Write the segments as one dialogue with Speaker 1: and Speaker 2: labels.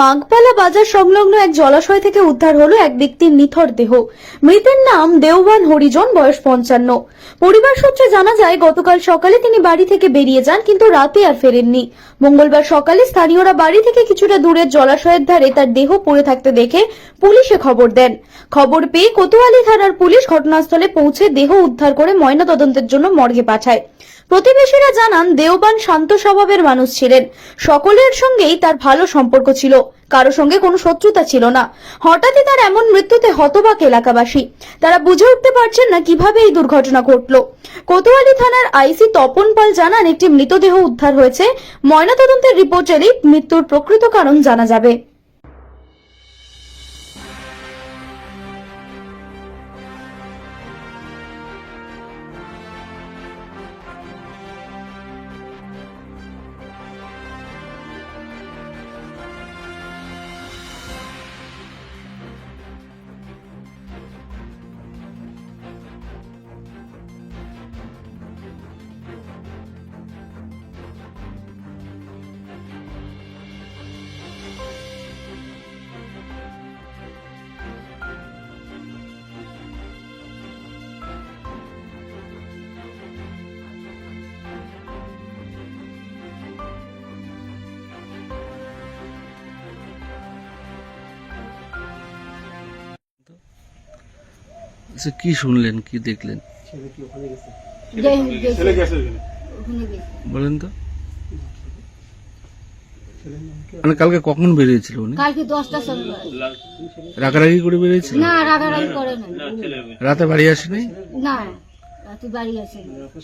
Speaker 1: মাগপালা বাজার সংলগ্ন এক জলাশয় থেকে উদ্ধার হলো এক ব্যক্তির নিথর দেহ। মৃতের নাম দেওবান হরিজন, বয়স পঞ্চান্ন। পরিবার সূত্রে জানা যায়, গতকাল সকালে তিনি বাড়ি থেকে বেরিয়ে যান, কিন্তু রাতে আর ফেরেননি। মঙ্গলবার সকালে স্থানীয়রা বাড়ি থেকে কিছুটা দূরের জলাশয়ের ধারে তার দেহ পড়ে থাকতে দেখে পুলিশে খবর দেন। খবর পেয়ে কোতোয়ালি থানার পুলিশ ঘটনাস্থলে পৌঁছে দেহ উদ্ধার করে ময়নাতদন্তের জন্য মর্গে পাঠায়। প্রতিবেশীরা জানান, দেওবান শান্ত স্বভাবের মানুষ ছিলেন। সকলের সঙ্গেই তার ভালো সম্পর্ক ছিল। কারও সঙ্গে কোনো শত্রুতা ছিল না। হঠাৎই তার এমন মৃত্যুতে হতবাক এলাকাবাসী। তারা বুঝে উঠতে পারছেন না কীভাবে এই দুর্ঘটনা ঘটল। কোতোয়ালি থানার আইসি তপন পাল জানান, একটি মৃতদেহ উদ্ধার হয়েছে। ময়নাতদন্তের রিপোর্ট এলেই মৃত্যুর প্রকৃত কারণ জানা যাবে।
Speaker 2: আচ্ছা কি শুনলেন কি দেখলেন?
Speaker 3: ছেলে গেছে? ওখানে
Speaker 2: বলেন তো। মানে কালকে কখন বেরিয়েছিল উনি?
Speaker 3: কালকে দশটার সময়
Speaker 2: রাগারাগি করে বেরিয়েছিল?
Speaker 3: না রাগারাগি করে না
Speaker 2: রাতে বাড়ি আসেনি?
Speaker 3: না রাতে বাড়ি আসে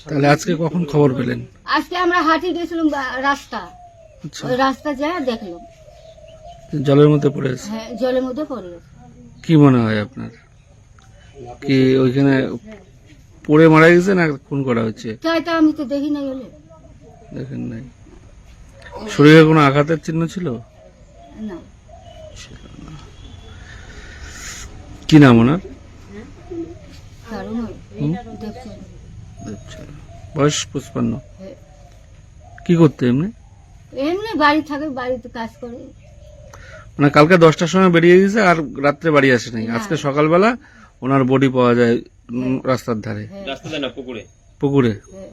Speaker 2: তাহলে আজকে কখন খবর পেলেন?
Speaker 3: আজকে আমরা হাঁটি গেছিলাম রাস্তা।
Speaker 2: আচ্ছা।
Speaker 3: ওই রাস্তা যায় দেখলাম।
Speaker 2: জলের মধ্যে পড়ে আছে?
Speaker 3: হ্যাঁ জলের মধ্যে পড়ে গেছে
Speaker 2: কি মনে হয় আপনার? কি ওইখানে পড়ে মারা গেছে না খুন করা হচ্ছে?
Speaker 3: তাই তো আমি তো দেখি নাই হলে
Speaker 2: দেখেন নাই। শরীরে কোনো আঘাতের চিহ্ন ছিল?
Speaker 3: না।
Speaker 2: কি নাম ওনার? বয়স পুষ্পান্ন
Speaker 3: হ্যাঁ।
Speaker 2: কি করতে এমনি?
Speaker 3: এমনি বাড়ি থাকে বাড়িতে কাজ করে।
Speaker 2: মানে কালকে দশটার সময় বেরিয়ে গেছে আর রাত্রে বাড়ি আসে নাই। আজকে সকালবেলা ওনার বডি পাওয়া যায় রাস্তার ধারে।
Speaker 3: হ্যাঁ।
Speaker 2: পুকুরে?
Speaker 3: হ্যাঁ।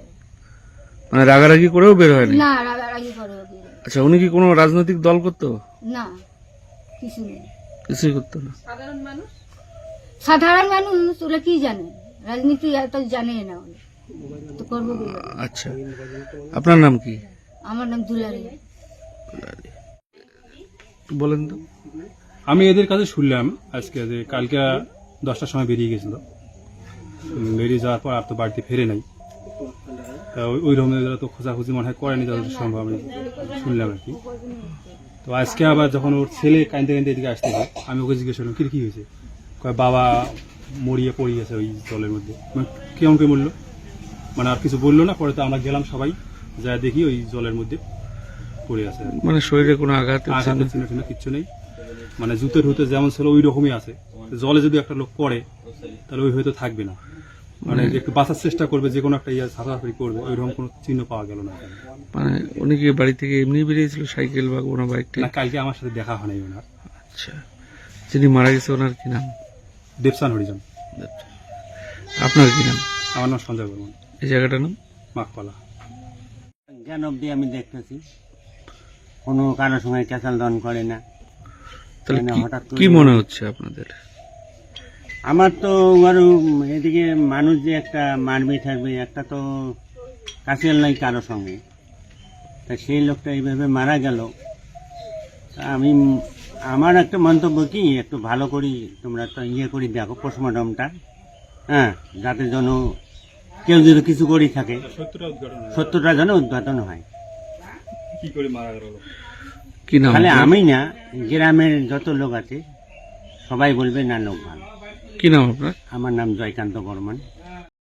Speaker 2: মানে রাগারাগি করেও বের হয়নি?
Speaker 3: না রাগারাগি করে
Speaker 2: আচ্ছা উনি কি কোনো রাজনৈতিক দল করতো?
Speaker 3: না কিছু নেই।
Speaker 2: কিছুই করতো না।
Speaker 3: সাধারণ মানুষ? ওরা কি জানে? রাজনীতি এত জানে না। তো করব
Speaker 2: আচ্ছা। আপনার নাম কি?
Speaker 3: আমার নাম দুলারি।
Speaker 2: বলেন তো।
Speaker 4: আমি এদের কাছে শুনলাম আজকে যে কালকে দশটার সময় বেরিয়ে গেছিল। বেরিয়ে যাওয়ার পর আর তো বাড়িতে ফেরে নাই। তা ওই- রকম তো খোঁজাখুঁজি মনে হয় করেনি যতদূর সম্ভব আমি শুনলাম আর কি। তো আজকে আবার যখন ওর ছেলে কাঁদতে কাঁদতে এদিকে আসতে হয় আমি ওকে জিজ্ঞেস করলাম কী কী হয়েছে? কয় বাবা মরিয়ে পড়ে গেছে ওই জলের মধ্যে। মানে কেমন কে মরলো মানে আর কিছু বলল না? পরে তো আমরা গেলাম সবাই যা দেখি ওই জলের মধ্যে পড়ে আছে।
Speaker 2: মানে শরীরে কোনো আঘাত
Speaker 4: আঘাত চিহ্ন কিচ্ছু নেই। মানে জুতের হুতে যেমন ছিল ওই রকমই আছে। জলে যদি একটা লোক পড়ে তাহলে ওই হয়তো থাকবে না। মানে একটু বাঁচার চেষ্টা করবে যে কোনো একটা ইয়ে ছাড়াছাড়ি করবে ওই রকম কোনো চিহ্ন পাওয়া গেল না।
Speaker 2: মানে উনি কি বাড়ি থেকে এমনি বেরিয়েছিল সাইকেল বা কোনো বাইক
Speaker 4: না কালকে আমার সাথে দেখা হয় নাই ওনার।
Speaker 2: আচ্ছা। যিনি মারা গেছে ওনার কি নাম?
Speaker 4: দেবসান হরিজন।
Speaker 2: আপনার কি নাম?
Speaker 4: আমার নাম সঞ্জয় বর্মন।
Speaker 2: এই জায়গাটার নাম?
Speaker 4: মাকপালা।
Speaker 5: জ্ঞান অব্দি আমি দেখতেছি। কোনো কারোর সঙ্গে ক্যাচাল দন করে না।
Speaker 2: তাহলে
Speaker 5: মানে
Speaker 2: কি-
Speaker 5: হঠাৎ করে-
Speaker 2: কি মনে হচ্ছে আপনাদের?
Speaker 5: আমার তো আরও এদিকে মানুষ যে একটা মারবে থাকবে একটা তো কাছিয়াল নাই কারও সঙ্গে। তা সেই লোকটা এইভাবে মারা গেল। তা আমি আমার একটা মন্তব্য কি একটু ভালো করি তোমরা তো ইয়ে করি দেখো পোস্টমর্টমটা হ্যাঁ যাতে যেন কেউ যদি কিছু করি থাকে। সত্যটা যেন উদ্ঘাটন হয়।
Speaker 4: কি করে মারা গেল?
Speaker 2: কি নাম
Speaker 5: তাহলে আমি না গ্রামের যত লোক আছে সবাই বলবে না লোক ভালো।
Speaker 2: কি নাম আপনার?
Speaker 5: আমার নাম জয়কান্ত বর্মন।